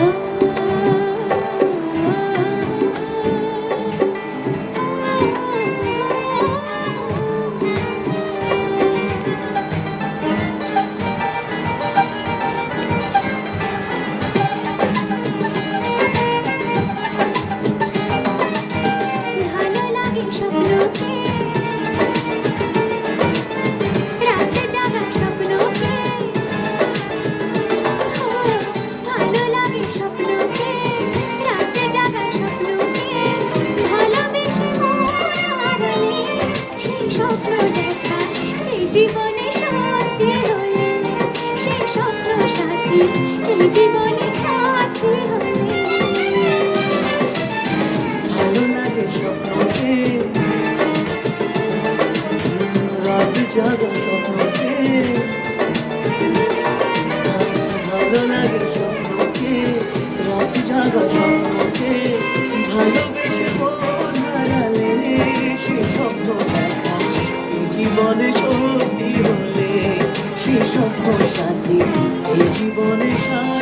ভালো স্বপ্ন দেখা এই জীবনে সত্যি হলে সেই স্বপ্ন সাথী এই জীবনে ভালোবেসে মন হারালে সে সত্যি হলে সে সাথী এই জীবনে সাথী